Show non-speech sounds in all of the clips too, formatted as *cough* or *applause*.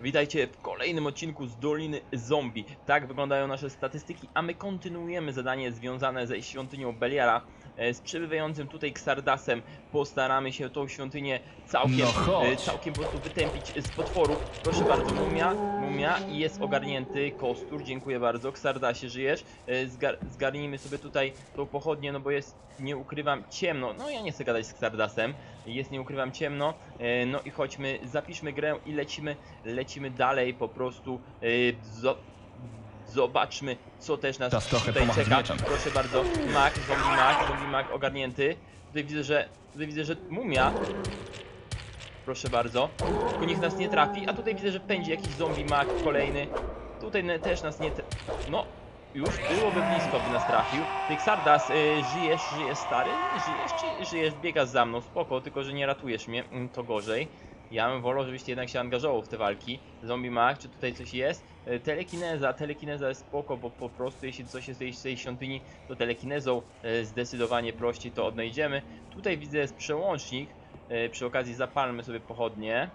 Witajcie w kolejnym odcinku z Doliny Zombie. Tak wyglądają nasze statystyki, a my kontynuujemy zadanie związane ze świątynią Beliara. E, Z przybywającym tutaj Xardasem postaramy się tą świątynię całkiem, No e, całkiem po prostu wytępić z potworów. Proszę bardzo, mumia, mumia i jest ogarnięty kostur, dziękuję bardzo. Xardasie, żyjesz? E, Zgar zgarnijmy sobie tutaj tą pochodnię, no bo jest, nie ukrywam, ciemno. No ja nie chcę gadać z Xardasem, jest, nie ukrywam, ciemno. No i chodźmy, zapiszmy grę i lecimy, lecimy dalej po prostu. Zo- Zobaczmy, co też nas trochę tutaj pomachać czeka. mieczem. Proszę bardzo, Mac, zombie Mac, zombie Mac ogarnięty. Tutaj widzę, że tutaj widzę, że mumia. Proszę bardzo. Tylko niech nas nie trafi. A tutaj widzę, że pędzi jakiś zombie Mac kolejny. Tutaj ne- też nas nie. tra- No, już byłoby blisko, by nas trafił. Pixardas, y, żyjesz, żyjesz stary? Żyjesz czy żyjesz? Biegasz za mną, spoko, tylko że nie ratujesz mnie, mm, to gorzej. Ja bym wolał, żebyś jednak się angażował w te walki. Zombie Mac, czy tutaj coś jest? Y, Telekineza, telekineza jest spoko, bo po prostu jeśli coś jest z tej, świątyni, to telekinezą y, zdecydowanie prościej to odnajdziemy. Tutaj widzę jest przełącznik, y, przy okazji zapalmy sobie pochodnie.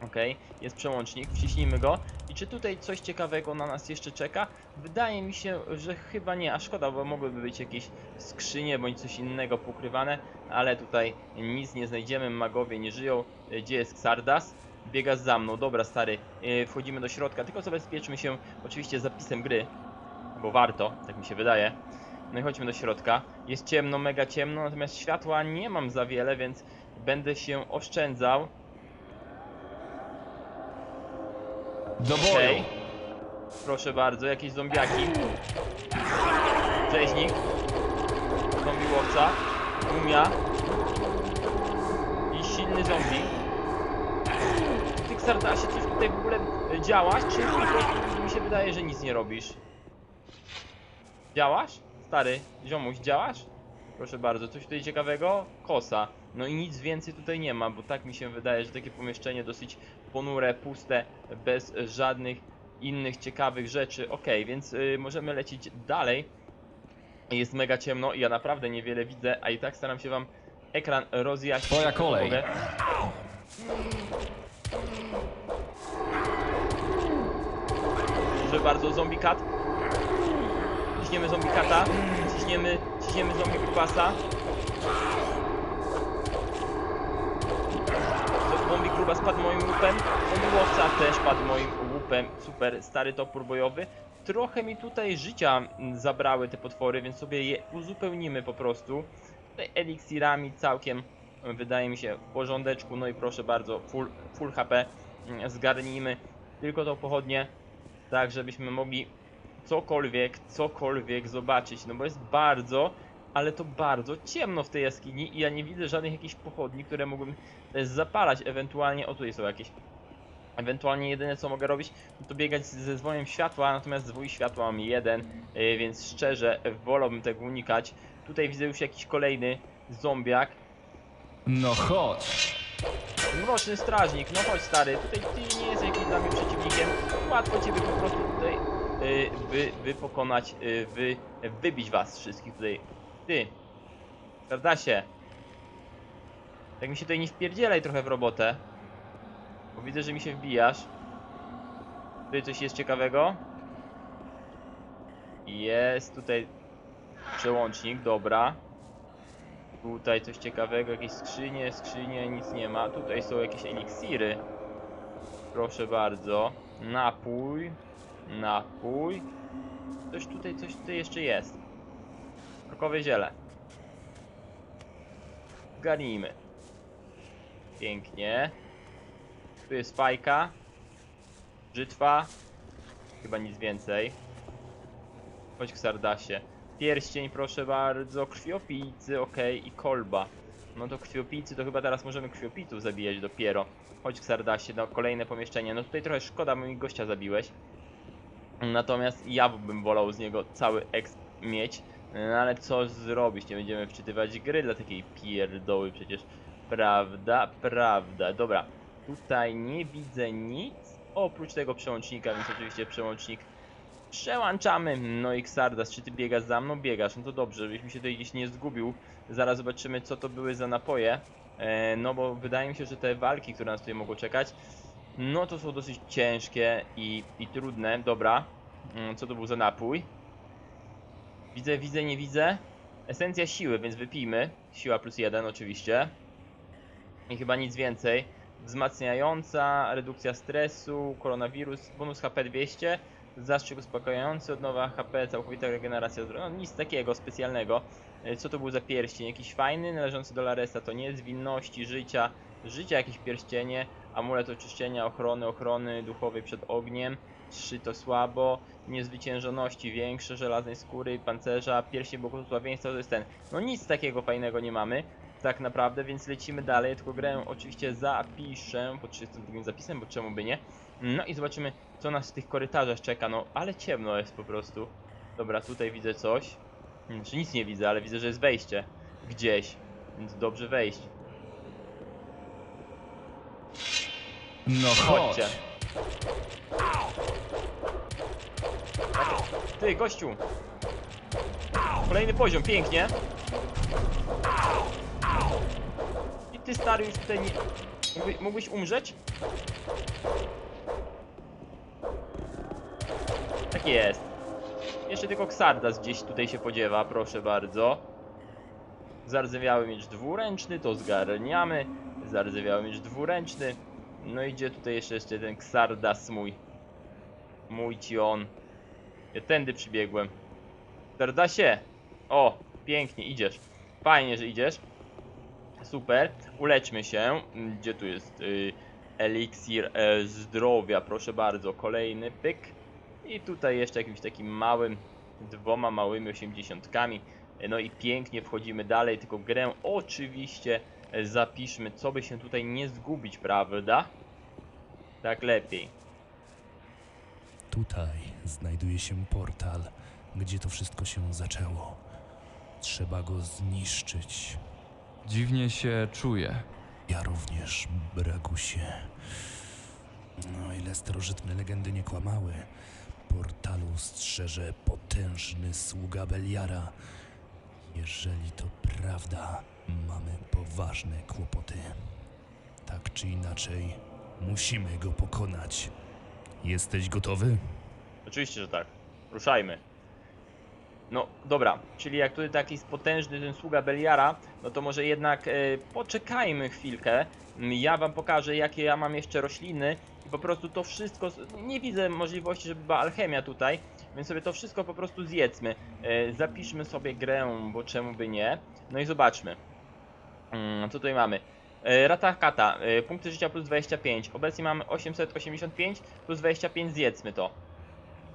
Okej, jest przełącznik, wciśnijmy go. Czy tutaj coś ciekawego na nas jeszcze czeka? Wydaje mi się, że chyba nie, a szkoda, bo mogłyby być jakieś skrzynie bądź coś innego pokrywane, ale tutaj nic nie znajdziemy, magowie nie żyją. Gdzie jest Xardas? Biega za mną, dobra stary, y, wchodzimy do środka, tylko zabezpieczmy się oczywiście zapisem gry, bo warto, tak mi się wydaje. No i chodźmy do środka. Jest ciemno, mega ciemno, natomiast światła nie mam za wiele, więc będę się oszczędzał. Do boju! Proszę bardzo, jakieś zombiaki. Rzeźnik. Zombie łowca. Mumia. I silny zombie. Ty Xardasie, coś tutaj w ogóle e, działasz? Czy mi się wydaje, że nic nie robisz? Działasz? Stary, ziomuś, działasz? Proszę bardzo, coś tutaj ciekawego? Kosa. No i nic więcej tutaj nie ma, bo tak mi się wydaje, że takie pomieszczenie dosyć ponure, puste, bez żadnych innych ciekawych rzeczy. Ok, więc y, możemy lecieć dalej. Jest mega ciemno i ja naprawdę niewiele widzę, a i tak staram się wam ekran rozjaśnić. Twoja kolej. mogę. Proszę bardzo, zombie cat. Ciśniemy zombie kata, ciśniemy, ciśniemy zombie grubasa. Zombie grubas padł moim łupem, zombie łowca też padł moim łupem. Super, stary topór bojowy. Trochę mi tutaj życia mm, zabrały te potwory, więc sobie je uzupełnimy po prostu. Tutaj eliksirami całkiem mm, wydaje mi się w porządeczku. No i proszę bardzo, full, full HP mm, zgarnijmy tylko tą pochodnię, tak żebyśmy mogli cokolwiek, cokolwiek zobaczyć, no bo jest bardzo, ale to bardzo ciemno w tej jaskini i ja nie widzę żadnych jakichś pochodni, które mógłbym też zapalać, ewentualnie, o tutaj są jakieś, ewentualnie jedyne co mogę robić, to biegać ze zwojem światła, natomiast zwój światła mam jeden, yy, więc szczerze wolałbym tego unikać. Tutaj widzę już jakiś kolejny zombiak, No chodź! Mroczny strażnik, no chodź stary, tutaj ty nie jesteś jakimś dla mnie przeciwnikiem. Łatwo ciebie po prostu tutaj y, wy, wy pokonać, y, wy, wybić was wszystkich tutaj. Ty, Kardasie. Tak mi się tutaj nie wpierdzielaj trochę w robotę. Bo widzę, że mi się wbijasz. Tutaj coś jest ciekawego. Jest tutaj przełącznik, dobra. Tutaj coś ciekawego, jakieś skrzynie, skrzynie, nic nie ma. Tutaj są jakieś eliksiry. Proszę bardzo. Napój. Napój. Coś tutaj, coś tutaj jeszcze jest. Krokowe ziele. Zgarnijmy. Pięknie. Tu jest fajka. Brzytwa. Chyba nic więcej. Chodź Ksardasie. Pierścień, proszę bardzo, krwiopijcy, okej, i kolba. No to krwiopijcy, to chyba teraz możemy krwiopijców zabijać dopiero. Chodź Ksardasie, no kolejne pomieszczenie. No tutaj trochę szkoda, mi gościa zabiłeś. Natomiast ja bym wolał z niego cały exp mieć. No ale co zrobić, nie będziemy wczytywać gry dla takiej pierdoły przecież. Prawda, prawda. Dobra, tutaj nie widzę nic. oprócz tego przełącznika, więc oczywiście przełącznik przełączamy. No i Xardas, czy ty biegasz za mną? Biegasz, no to dobrze, żebyś mi się tutaj gdzieś nie zgubił. Zaraz zobaczymy, co to były za napoje. E, no bo wydaje mi się, że te walki, które nas tutaj mogą czekać, no to są dosyć ciężkie i, i trudne. Dobra, Mm, co to był za napój? Widzę, widzę, nie widzę. Esencja siły, więc wypijmy. Siła plus jeden oczywiście. I chyba nic więcej. Wzmacniająca, redukcja stresu, koronawirus, bonus HP 200, zastrzyk uspokajający, odnowa HP, całkowita regeneracja zdrowia. No nic takiego specjalnego. E, Co to był za pierścień? Jakiś fajny, należący do Laresa, to nie, zwinności, życia, życia jakieś pierścienie, amulet oczyszczenia, ochrony, ochrony duchowej przed ogniem, trzy to słabo, niezwyciężoności większe, żelaznej skóry, pancerza, pierścień błogosławieństwa, to jest ten. No nic takiego fajnego nie mamy, tak naprawdę, więc lecimy dalej, tylko grę oczywiście zapiszę, pod 32 zapisem, bo czemu by nie. No i zobaczymy, co nas w tych korytarzach czeka, no ale ciemno jest po prostu. Dobra, tutaj widzę coś. Znaczy nic nie widzę, ale widzę, że jest wejście gdzieś, więc dobrze wejść. No chodź. Chodźcie. Ty, gościu! Kolejny poziom, pięknie. I ty stary już tutaj nie... Mógłby- Mógłbyś umrzeć? Tak jest. Jeszcze tylko Xardas gdzieś tutaj się podziewa, proszę bardzo. Zardzewiały miecz dwuręczny, to zgarniamy. Zardzewiały miecz dwuręczny. No idzie tutaj jeszcze, jeszcze ten Xardas mój. Mój ci on. Ja tędy przybiegłem. Xardasie! O, pięknie, idziesz. Fajnie, że idziesz. Super. Uleczmy się. Mm, Gdzie tu jest? Y, eliksir e, zdrowia, proszę bardzo. Kolejny pyk. I tutaj jeszcze jakimś takim małym, dwoma małymi osiemdziesiątkami. No i pięknie wchodzimy dalej, tylko grę oczywiście e, zapiszmy, co by się tutaj nie zgubić, prawda? Tak lepiej. Tutaj znajduje się portal, gdzie to wszystko się zaczęło. Trzeba go zniszczyć. Dziwnie się czuję. Ja również, Bragusie. No, ile starożytne legendy nie kłamały, portalu strzeże potężny sługa Beliara. Jeżeli to prawda, mamy poważne kłopoty. Tak czy inaczej, musimy go pokonać. Jesteś gotowy? Oczywiście, że tak. Ruszajmy. No dobra, czyli jak tutaj taki jest potężny ten sługa Beliara, no to może jednak e, poczekajmy chwilkę. Ja wam pokażę jakie ja mam jeszcze rośliny i po prostu to wszystko, nie widzę możliwości, żeby była alchemia tutaj, więc sobie to wszystko po prostu zjedzmy. E, zapiszmy sobie grę, bo czemu by nie. No i zobaczmy. Mm, co tutaj mamy? E, Rata kata, punkty życia plus 25. Obecnie mamy 885 plus 25, zjedzmy to.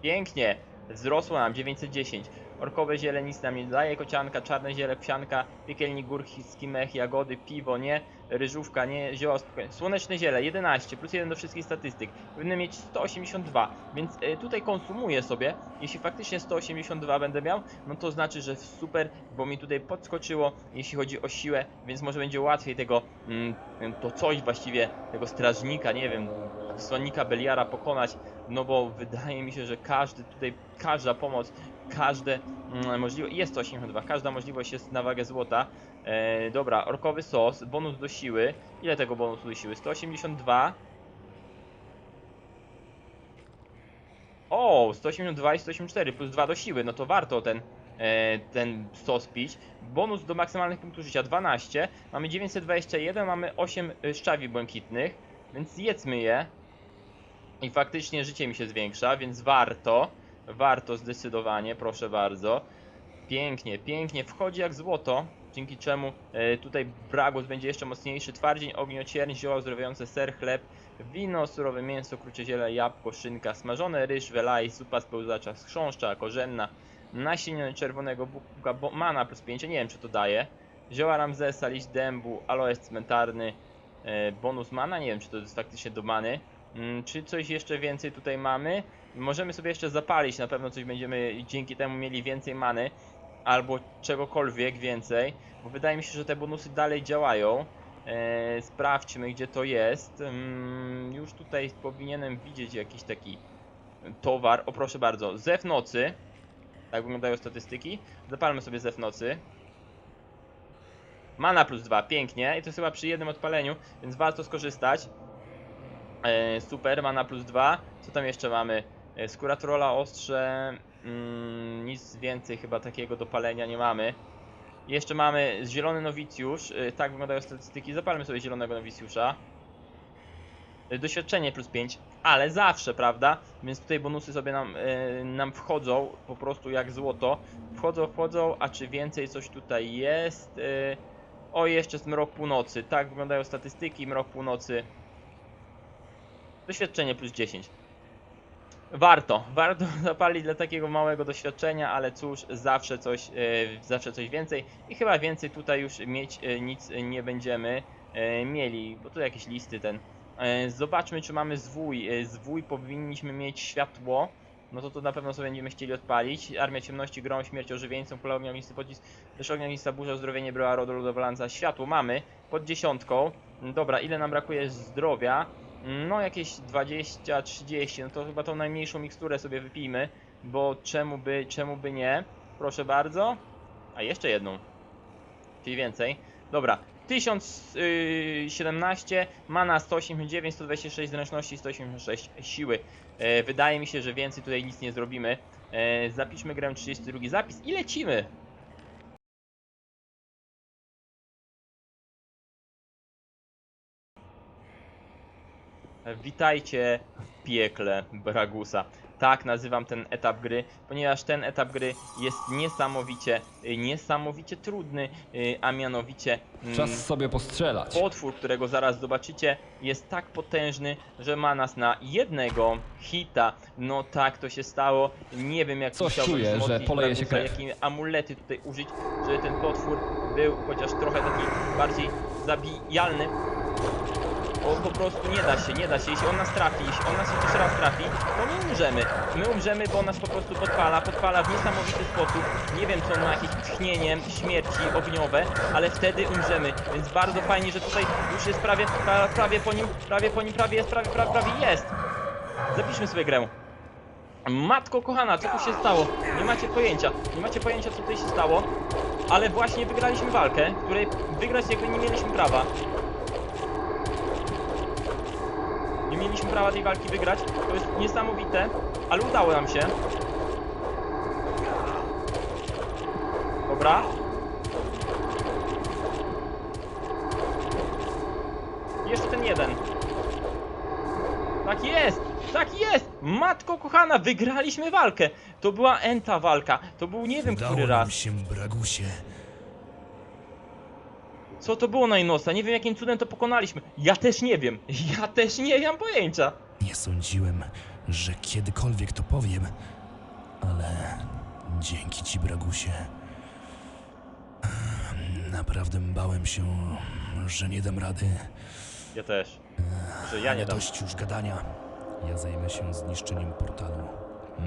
Pięknie, wzrosło nam 910. Orkowe ziele nic nam nie daje, kocianka, czarne ziele, psianka, piekielnik górski mech, jagody, piwo, nie, ryżówka, nie, zioła spokojnie. Słoneczne ziele 11, plus 1 do wszystkich statystyk. Powinny mieć 182, więc e, tutaj konsumuję sobie. Jeśli faktycznie 182 będę miał, no to znaczy, że super, bo mi tutaj podskoczyło, jeśli chodzi o siłę, więc może będzie łatwiej tego, mm, to coś właściwie, tego strażnika, nie wiem, wysłannika Beliara pokonać, no bo wydaje mi się, że każdy tutaj, każda pomoc, każde mm, możliwość, jest to 82, każda możliwość jest na wagę złota. E, dobra, orkowy sos, bonus do siły. Ile tego bonusu do siły? 182. O, 182 i 184 plus 2 do siły, no to warto ten, e, ten sos pić. Bonus do maksymalnych punktów życia 12. Mamy 921, mamy 8 szczawi błękitnych, więc jedzmy je. I faktycznie życie mi się zwiększa, więc warto. Warto zdecydowanie, proszę bardzo. Pięknie, pięknie. Wchodzi jak złoto, dzięki czemu e, tutaj Bragos będzie jeszcze mocniejszy. Twardzień, ogniocierń, zioła zdrowiejące, ser, chleb, wino, surowe mięso, krucie ziele, jabłko, szynka, smażony ryż, welaj, zupa z pełzacza, chrząszcza, korzenna, nasienie czerwonego buka, bo mana plus 5, nie wiem czy to daje. Zioła Ramzesa, liść dębu, aloes cmentarny, e, bonus mana, nie wiem czy to jest faktycznie do many. Mm, Czy coś jeszcze więcej tutaj mamy? Możemy sobie jeszcze zapalić, na pewno coś będziemy dzięki temu mieli więcej many albo czegokolwiek więcej, bo wydaje mi się, że te bonusy dalej działają. E, sprawdźmy, gdzie to jest. Mm, już tutaj powinienem widzieć jakiś taki towar. O, proszę bardzo, zew nocy. Tak wyglądają statystyki. Zapalmy sobie zew nocy. Mana plus 2, pięknie. I to jest chyba przy jednym odpaleniu, więc warto skorzystać. E, super, mana plus 2. Co tam jeszcze mamy? E, skóra trolla, ostrze. Mm, nic więcej chyba takiego do palenia nie mamy. Jeszcze mamy zielony nowicjusz. E, tak wyglądają statystyki. Zapalmy sobie zielonego nowicjusza. Doświadczenie plus 5, ale zawsze, prawda? Więc tutaj bonusy sobie nam, nam wchodzą po prostu jak złoto. Wchodzą, wchodzą, a czy więcej coś tutaj jest? O, jeszcze jest mrok północy. Tak wyglądają statystyki. Mrok północy. Doświadczenie plus 10. Warto, warto *laughs* zapalić dla takiego małego doświadczenia, ale cóż, zawsze coś, e, zawsze coś więcej i chyba więcej tutaj już mieć e, nic nie będziemy e, mieli, bo tu jakieś listy ten. Zobaczmy, czy mamy zwój. Zwój powinniśmy mieć światło. No to to na pewno sobie będziemy chcieli odpalić. Armia ciemności, grom, śmierć, ożywieńcą, kula ognisty, pocisk, też ognista, burza, uzdrowienie, bryła, rodu, lodowalanca, światło mamy pod dziesiątką. Dobra, ile nam brakuje zdrowia? No jakieś 20, 30, no to chyba tą najmniejszą miksturę sobie wypijmy, bo czemu by, czemu by nie? Proszę bardzo. A jeszcze jedną. Czyli więcej. Dobra. 1017, mana 189, 126 zręczności, 186 siły. E, wydaje mi się, że więcej tutaj nic nie zrobimy. E, zapiszmy grę 32 zapis i lecimy. Witajcie w piekle Bragusa. Tak nazywam ten etap gry, ponieważ ten etap gry jest niesamowicie, y, niesamowicie trudny, y, a mianowicie mm, Czas sobie postrzelać. potwór, którego zaraz zobaczycie, jest tak potężny, że ma nas na jednego hita. No tak to się stało. Nie wiem jak Coś czuję, że poleje się krew. jakie amulety tutaj użyć, żeby ten potwór był chociaż trochę taki bardziej zabijalny. Bo po prostu nie da się, nie da się. Jeśli on nas trafi, jeśli on nas jeszcze raz trafi, to my umrzemy. My umrzemy, bo on nas po prostu podpala, podpala w niesamowity sposób. Nie wiem, co on ma jakieś tchnienie śmierci ogniowe, ale wtedy umrzemy. Więc bardzo fajnie, że tutaj już jest prawie, pra, prawie po nim, prawie po nim, prawie jest, prawie, prawie, prawie jest. Zapiszmy sobie grę. Matko kochana, co tu się stało? Nie macie pojęcia, nie macie pojęcia co tutaj się stało, ale właśnie wygraliśmy walkę, której wygrać jakby nie mieliśmy prawa. Nie mieliśmy prawa tej walki wygrać. To jest niesamowite, ale udało nam się. Dobra. Jeszcze ten jeden. Tak jest! Tak jest! Matko kochana, wygraliśmy walkę! To była enta walka. To był nie wiem Udało który nam raz. się, Bragusie. Co to było najnosa? Nie wiem jakim cudem to pokonaliśmy. Ja też nie wiem. Ja też nie mam pojęcia. Nie sądziłem, że kiedykolwiek to powiem, ale dzięki ci, Bragusie. Naprawdę bałem się, że nie dam rady. Ja też. Że ja nie Ale dam. dość już gadania. Ja zajmę się zniszczeniem portalu.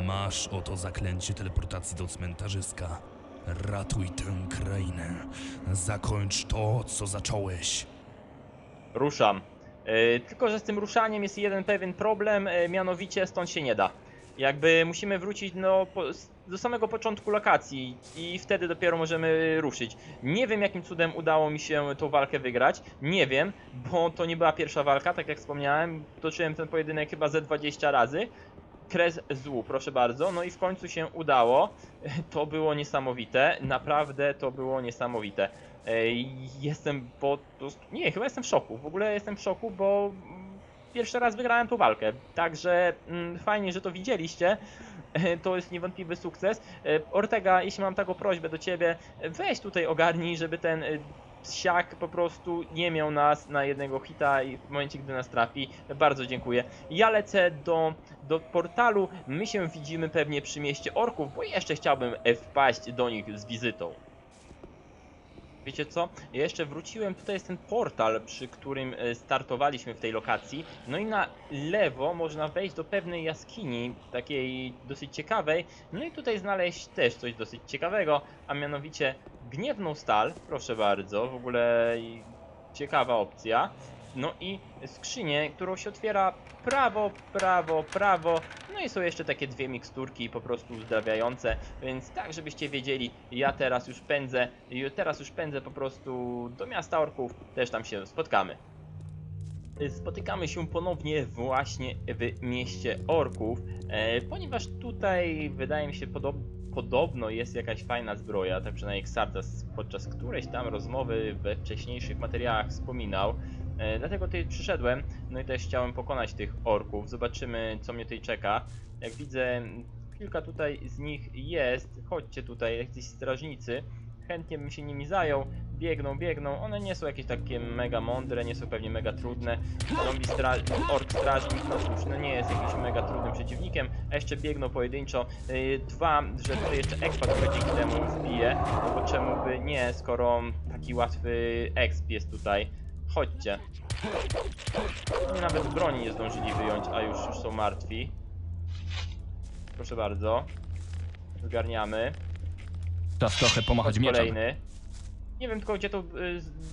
Masz oto zaklęcie teleportacji do cmentarzyska. Ratuj tę krainę. Zakończ to, co zacząłeś. Ruszam. E, tylko, że z tym ruszaniem jest jeden pewien problem, e, mianowicie stąd się nie da. Jakby musimy wrócić no, po, s- do samego początku lokacji i wtedy dopiero możemy ruszyć. Nie wiem jakim cudem udało mi się tą walkę wygrać. Nie wiem, bo to nie była pierwsza walka, tak jak wspomniałem. Toczyłem ten pojedynek chyba ze 20 razy. Kres złu, proszę bardzo. No i w końcu się udało. *laughs* To było niesamowite. Naprawdę to było niesamowite. Jestem po prostu. Nie, chyba jestem w szoku. W ogóle jestem w szoku, bo pierwszy raz wygrałem tą walkę. Także mm, fajnie, że to widzieliście. E, *laughs* To jest niewątpliwy sukces. E, Ortega, jeśli mam taką prośbę do ciebie, e, weź tutaj ogarnij, żeby ten psiak po prostu nie miał nas na jednego hita i w momencie, gdy nas trafi. Bardzo dziękuję. Ja lecę do, do portalu. My się widzimy pewnie przy mieście orków, bo jeszcze chciałbym wpaść do nich z wizytą. Wiecie co? Ja jeszcze wróciłem, tutaj jest ten portal, przy którym e, startowaliśmy w tej lokacji. No i na lewo można wejść do pewnej jaskini, takiej dosyć ciekawej. No i tutaj znaleźć też coś dosyć ciekawego, a mianowicie gniewną stal, proszę bardzo. W ogóle ciekawa opcja. No i skrzynię, którą się otwiera prawo, prawo, prawo. No i są jeszcze takie dwie miksturki po prostu uzdrawiające, więc tak żebyście wiedzieli, ja teraz już pędzę, teraz już pędzę po prostu do miasta orków, też tam się spotkamy. Spotykamy się ponownie właśnie w mieście orków, e, ponieważ tutaj wydaje mi się podob podobno jest jakaś fajna zbroja, tak przynajmniej Xardas podczas którejś tam rozmowy we wcześniejszych materiałach wspominał. E, dlatego tutaj przyszedłem, no i też chciałem pokonać tych orków. Zobaczymy co mnie tutaj czeka. Jak widzę, kilka tutaj z nich jest. Chodźcie tutaj, jakiś strażnicy. Chętnie bym się nimi zajął. Biegną, biegną. One nie są jakieś takie mega mądre, nie są pewnie mega trudne. Zombie stra ork strażnik, no cóż, no nie jest jakimś mega trudnym przeciwnikiem. A jeszcze biegną pojedynczo. Yy, dwa, że tutaj jeszcze expa trochę dzięki temu wbije. No bo czemu by nie, skoro taki łatwy exp jest tutaj. Chodźcie. Oni nawet broni nie zdążyli wyjąć, a już, już są martwi. Proszę bardzo. Zgarniamy. Czas trochę pomachać mieczem. Kolejny. Nie wiem tylko gdzie tą y,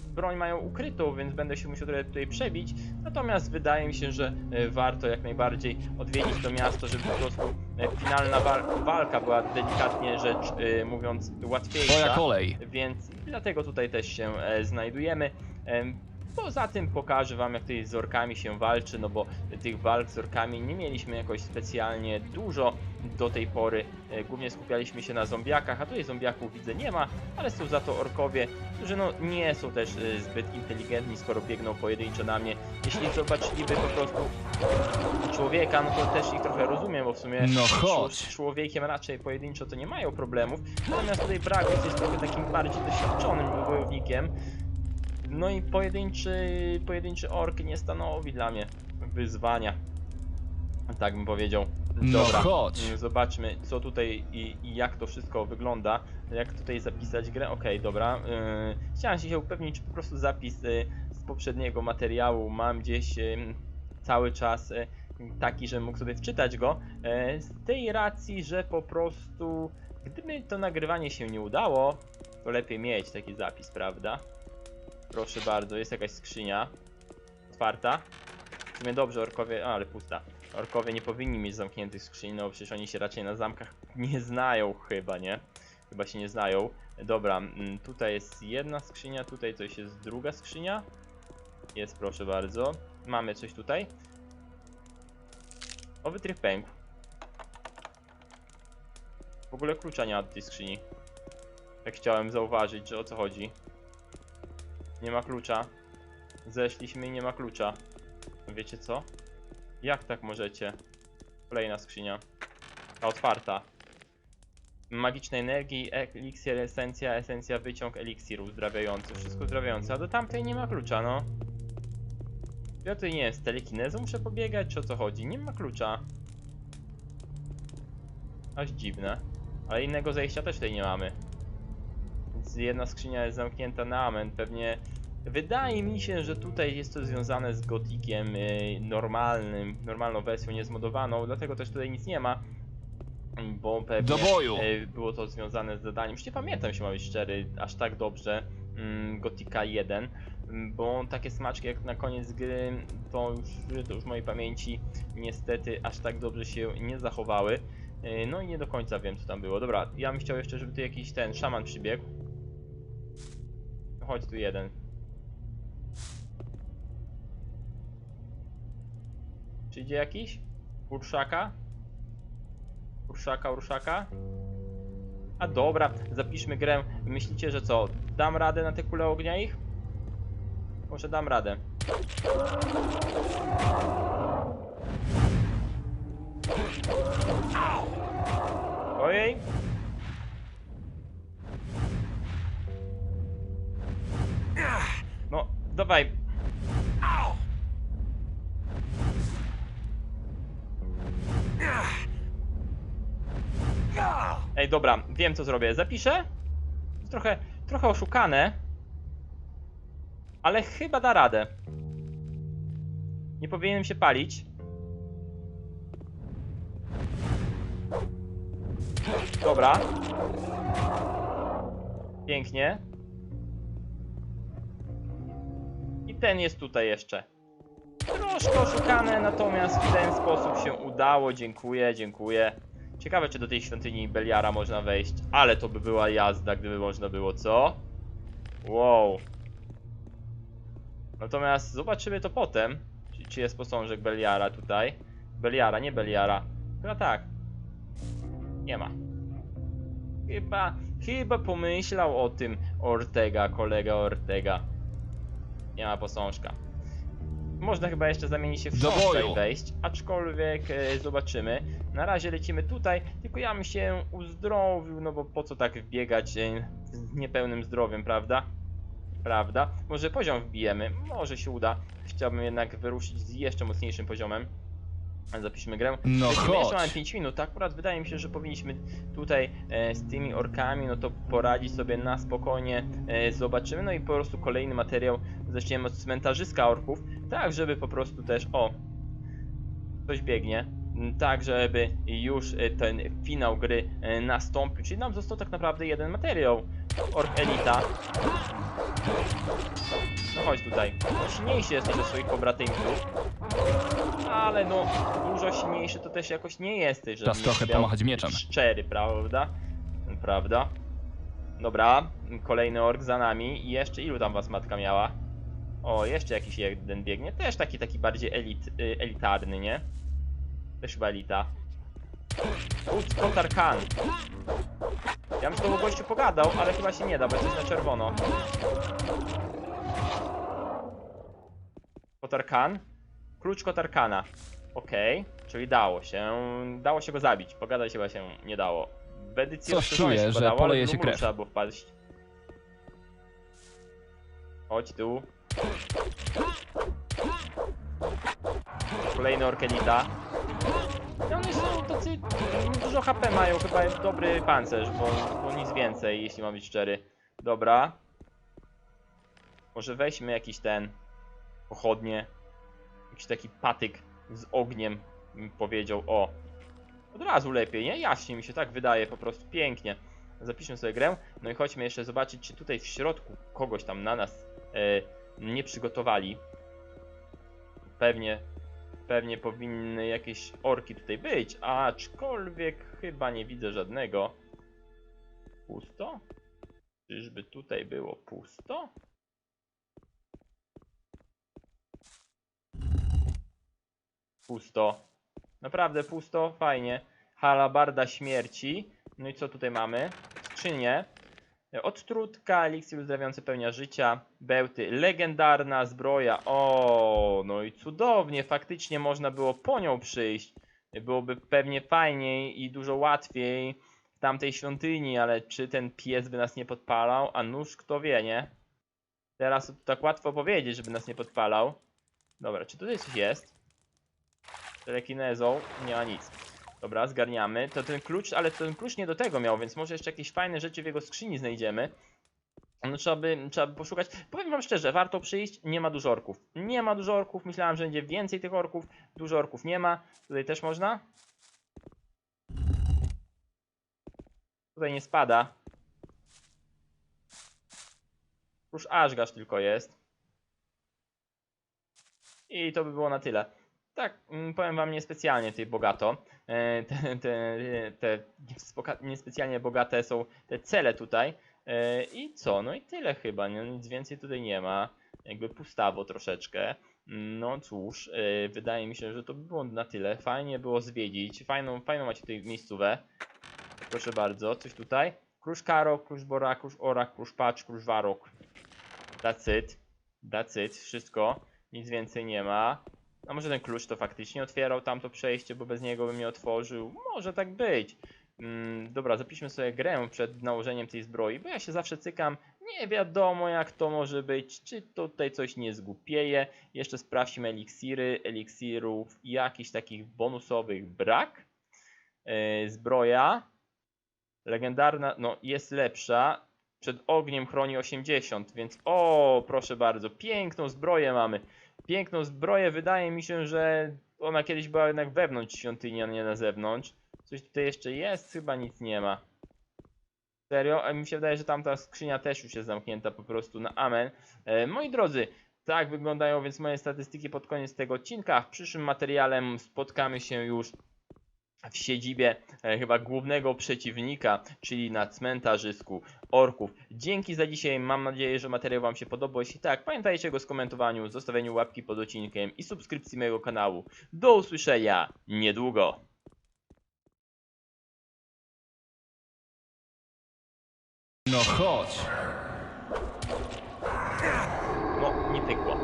broń mają ukrytą, więc będę się musiał trochę tutaj przebić. Natomiast wydaje mi się, że y, warto jak najbardziej odwiedzić to miasto, żeby po prostu y, finalna wal walka była delikatnie rzecz y, mówiąc łatwiejsza. Twoja kolej. Więc dlatego tutaj też się e, znajdujemy. Em, Poza tym pokażę wam jak tutaj z orkami się walczy, no bo tych walk z orkami nie mieliśmy jakoś specjalnie dużo do tej pory. E, Głównie skupialiśmy się na zombiakach, a tutaj zombiaków widzę nie ma, ale są za to orkowie, którzy no nie są też e, zbyt inteligentni, skoro biegną pojedynczo na mnie. Jeśli zobaczyliby po prostu człowieka, no to też ich trochę rozumiem, bo w sumie No chodź. z człowiekiem raczej pojedynczo to nie mają problemów. Natomiast tutaj Bragus jest trochę takim bardziej doświadczonym wojownikiem. No i pojedynczy, pojedynczy ork nie stanowi dla mnie wyzwania. Tak bym powiedział. No Dobra, chodź. zobaczmy co tutaj i, i jak to wszystko wygląda. Jak tutaj zapisać grę. Okej, dobra. Yy, chciałem się upewnić, czy po prostu zapis yy, z poprzedniego materiału mam gdzieś yy, cały czas yy, taki, że mógł sobie wczytać go. Z tej racji, że po prostu gdyby to nagrywanie się nie udało, to lepiej mieć taki zapis, prawda? Proszę bardzo, jest jakaś skrzynia. Otwarta. W sumie dobrze, orkowie. A, ale pusta. Orkowie nie powinni mieć zamkniętych skrzyń, no przecież oni się raczej na zamkach *laughs* nie znają, chyba, nie? Chyba się nie znają. Dobra, mm, tutaj jest jedna skrzynia, tutaj coś jest druga skrzynia. Jest, proszę bardzo. Mamy coś tutaj. O, wytrych pękł. W ogóle klucza nie ma do tej skrzyni. Tak chciałem zauważyć, że o co chodzi. Nie ma klucza. Zeszliśmy i nie ma klucza. Wiecie co? Jak tak możecie? Kolejna skrzynia. A otwarta. Magicznej energii, eliksir, esencja, esencja, wyciąg, eliksir uzdrawiający. Wszystko uzdrawiające, a do tamtej nie ma klucza, no. Ja tutaj nie wiem, z muszę pobiegać, czy o co chodzi? Nie ma klucza. Aż dziwne. Ale innego zejścia też tutaj nie mamy. Więc jedna skrzynia jest zamknięta na amen. Pewnie wydaje mi się, że tutaj jest to związane z gotikiem y, normalnym, normalną wersją niezmodowaną, dlatego też tutaj nic nie ma. Bo pewnie Do boju. y, było to związane z zadaniem. Już nie pamiętam się, ma być szczery, aż tak dobrze. mm, Gotika 1, mm, bo takie smaczki jak na koniec gry, to już, to już w mojej pamięci niestety aż tak dobrze się nie zachowały. Y, No i nie do końca wiem co tam było. Dobra, ja bym chciał jeszcze, żeby tu jakiś ten szaman przybiegł. Chodź tu jeden. Przyjdzie jakiś? Urszaka? Urszaka, urszaka? A dobra, zapiszmy grę. Myślicie, że co? Dam radę na te kule ognia ich? Może dam radę. Ojej. No, dawaj. Dobra, wiem co zrobię. Zapiszę? Trochę, trochę oszukane. Ale chyba da radę. Nie powinienem się palić. Dobra. Pięknie. ten jest tutaj jeszcze. Troszkę oszukane, natomiast w ten sposób się udało. Dziękuję, dziękuję. Ciekawe, czy do tej świątyni Beliara można wejść. Ale to by była jazda, gdyby można było, co? Wow. Natomiast zobaczymy to potem. Czy, czy jest posążek Beliara tutaj? Beliara, nie Beliara. Chyba tak. Nie ma. Chyba, chyba pomyślał o tym Ortega, kolega Ortega. Nie ma posążka. Można chyba jeszcze zamienić się w boju. i wejść, aczkolwiek e, zobaczymy. Na razie lecimy tutaj, tylko ja bym się uzdrowił, no bo po co tak wbiegać e, z niepełnym zdrowiem, prawda? Prawda? Może poziom wbijemy, może się uda. Chciałbym jednak wyruszyć z jeszcze mocniejszym poziomem. Zapiszmy grę. No Lecimy, Jeszcze mamy chodź. 5 minut, tak? Akurat wydaje mi się, że powinniśmy tutaj e, z tymi orkami, no to poradzić sobie na spokojnie. E, zobaczymy, no i po prostu kolejny materiał zaczniemy od cmentarzyska orków, tak żeby po prostu też, o, ktoś biegnie, tak żeby już e, ten finał gry e, nastąpił, czyli nam został tak naprawdę jeden materiał. Ork Elita. No chodź tutaj. No silniejszy jesteś ze swoich pobratymców. Ale no, dużo silniejszy to też jakoś nie jesteś, Czas trochę pomachać mieczem. Szczery, prawda? Prawda? Dobra, kolejny ork za nami. I jeszcze ilu tam was matka miała? O, jeszcze jakiś jeden biegnie. Też taki, taki bardziej elit, y, elitarny, nie? Też chyba elita. Kotar Khan. Ja bym z tobą gościu pogadał, ale chyba się nie da, bo jesteś na czerwono. Kotar Khan? Klucz Kotarkana. Okej, czyli dało się. Dało się go zabić. Pogadać chyba się nie dało. W edycji Coś czuję, chyba że dało, poleje się krew. trzeba było wpaść. Chodź tu. Kolejny Orkenita. One są tacy... Dużo HP mają, chyba jest dobry pancerz, bo, bo nic więcej, jeśli mam być szczery. Dobra. Może weźmy jakiś ten... Pochodnie. Jakiś taki patyk z ogniem, bym powiedział. O, od razu lepiej, nie? Jaśnie mi się tak wydaje, po prostu pięknie. Zapiszmy sobie grę. No i chodźmy jeszcze zobaczyć, czy tutaj w środku kogoś tam na nas e, nie przygotowali. Pewnie, pewnie powinny jakieś orki tutaj być, aczkolwiek chyba nie widzę żadnego. Pusto? Czyżby tutaj było pusto? Pusto. Naprawdę pusto, fajnie. Halabarda śmierci. No i co tutaj mamy? Skrzynie. Odtrutka, eliksir uzdrawiający pełnia życia, bełty, legendarna zbroja. O, no i cudownie, faktycznie można było po nią przyjść. Byłoby pewnie fajniej i dużo łatwiej w tamtej świątyni, ale czy ten pies by nas nie podpalał? A nóż kto wie, nie? Teraz tak łatwo powiedzieć, żeby nas nie podpalał. Dobra, czy tutaj coś jest? Telekinezą nie ma nic. Dobra, zgarniamy. To ten klucz, ale ten klucz nie do tego miał, więc może jeszcze jakieś fajne rzeczy w jego skrzyni znajdziemy. No trzeba by, trzeba by poszukać. Powiem wam szczerze, warto przyjść, nie ma dużo orków. Nie ma dużo orków, myślałem, że będzie więcej tych orków. Dużo orków nie ma. Tutaj też można. Tutaj nie spada. Już Ashgash tylko jest. I to by było na tyle. Tak, mm, powiem wam niespecjalnie tutaj bogato. E, Te, te, te niespecjalnie bogate są te cele tutaj. E, I co? No i tyle chyba. No, nic więcej tutaj nie ma. Jakby pustawo troszeczkę. No cóż, e, wydaje mi się, że to by było na tyle. Fajnie było zwiedzić. Fajną, fajną macie tutaj miejscówę. Proszę bardzo, coś tutaj. Krusz Karok, Krusz Bora, Krusz Orak, Krusz Pacz, Krusz Warok. That's it. That's it. Wszystko. Nic więcej nie ma. A może ten klucz to faktycznie otwierał tamto przejście, bo bez niego bym nie otworzył? Może tak być. Mm, dobra, zapiszmy sobie grę przed nałożeniem tej zbroi, bo ja się zawsze cykam. Nie wiadomo jak to może być, czy tutaj coś nie zgłupieje. Jeszcze sprawdźmy eliksiry, eliksirów jakichś takich bonusowych brak. Yy, zbroja. Legendarna, no jest lepsza. Przed ogniem chroni 80, więc o, proszę bardzo, piękną zbroję mamy. Piękną zbroję, wydaje mi się, że ona kiedyś była jednak wewnątrz świątyni, a nie na zewnątrz. Coś tutaj jeszcze jest? Chyba nic nie ma. Serio? A mi się wydaje, że tamta skrzynia też już jest zamknięta po prostu na amen. E, moi drodzy, Tak wyglądają więc moje statystyki pod koniec tego odcinka. W przyszłym materiale spotkamy się już w siedzibie e, chyba głównego przeciwnika, czyli na cmentarzysku orków. Dzięki za dzisiaj, mam nadzieję, że materiał Wam się podobał. Jeśli tak, pamiętajcie o skomentowaniu, zostawieniu łapki pod odcinkiem i subskrypcji mojego kanału. Do usłyszenia niedługo. No chodź. No, nie pykło.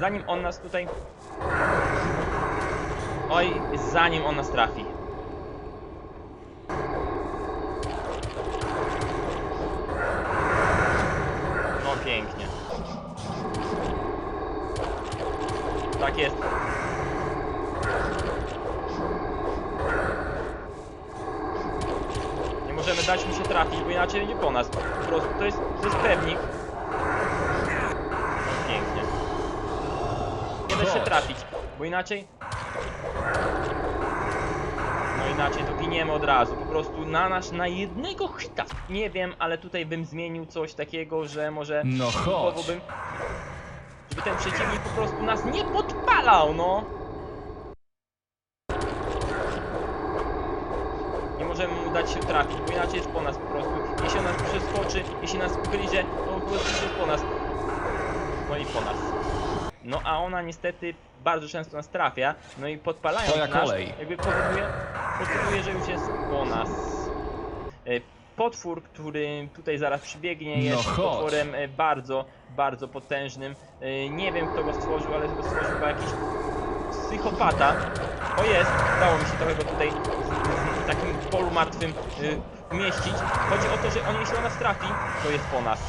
Zanim on nas tutaj... Oj, zanim on nas trafi. No pięknie. Tak jest. Nie możemy dać mu się trafić, bo inaczej będzie po nas. Po prostu to jest, to jest pewnik. No pięknie. Nie da się trafić, bo inaczej... Inaczej to giniemy od razu, po prostu na nasz, na jednego hita. Nie wiem, ale tutaj bym zmienił coś takiego, że może... No chodź. spróbowałbym, Żeby ten przeciwnik po prostu nas nie podpalał, no! Nie możemy mu dać się trafić, bo inaczej jest po nas po prostu. Jeśli on nas przeskoczy, jeśli nas ugryzie, to po prostu jest po nas. No i po nas. No a ona niestety bardzo często nas trafia, no i podpalając Twoja nas, kolej. jakby powoduje, powoduje, że już jest po nas. E, Potwór, który tutaj zaraz przybiegnie, No jest chodź. potworem e, bardzo, bardzo potężnym. E, Nie wiem kto go stworzył, ale go stworzył chyba jakiś psychopata. O jest, udało mi się trochę go tutaj w, takim polu martwym umieścić. Chodzi o to, że on jeśli on nas trafi, to jest po nas.